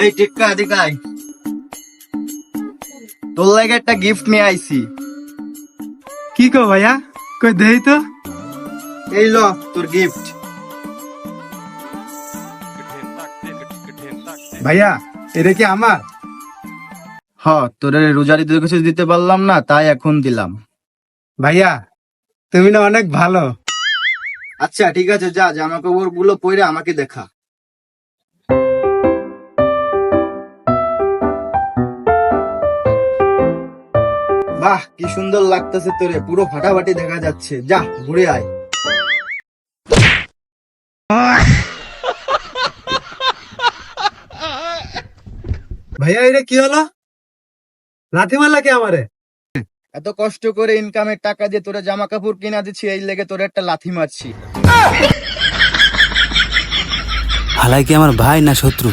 এই টিক্কা আয়। তোর লাগে একটা গিফট নিয়ে আইছি। কি কো ভাইয়া? কই দেই তো। এই ল তোর গিফট ভাইয়া এটা কি আমার? হ তোর রোজারি তোর কিছু দিতে পারলাম না তাই এখন দিলাম। ভাইয়া তুমি না অনেক ভালো। আচ্ছা ঠিক আছে যা জামা কাপড়গুলো পরে আমাকে দেখা। বাহ, কি সুন্দর লাগতেছে তোরে। পুরো ফাটাফাটি দেখা যাচ্ছে। যা, ঘুরে আয়। ভাইয়া এটা কি হলো? লাথি মারলা কি আমারে? এত কষ্ট করে ইনকামের টাকা দিয়ে তোরা জামা কাপড় কিনা দিচ্ছি, এই লেগে তোর একটা লাথি মারছি। হালাই কি আমার ভাই না শত্রু?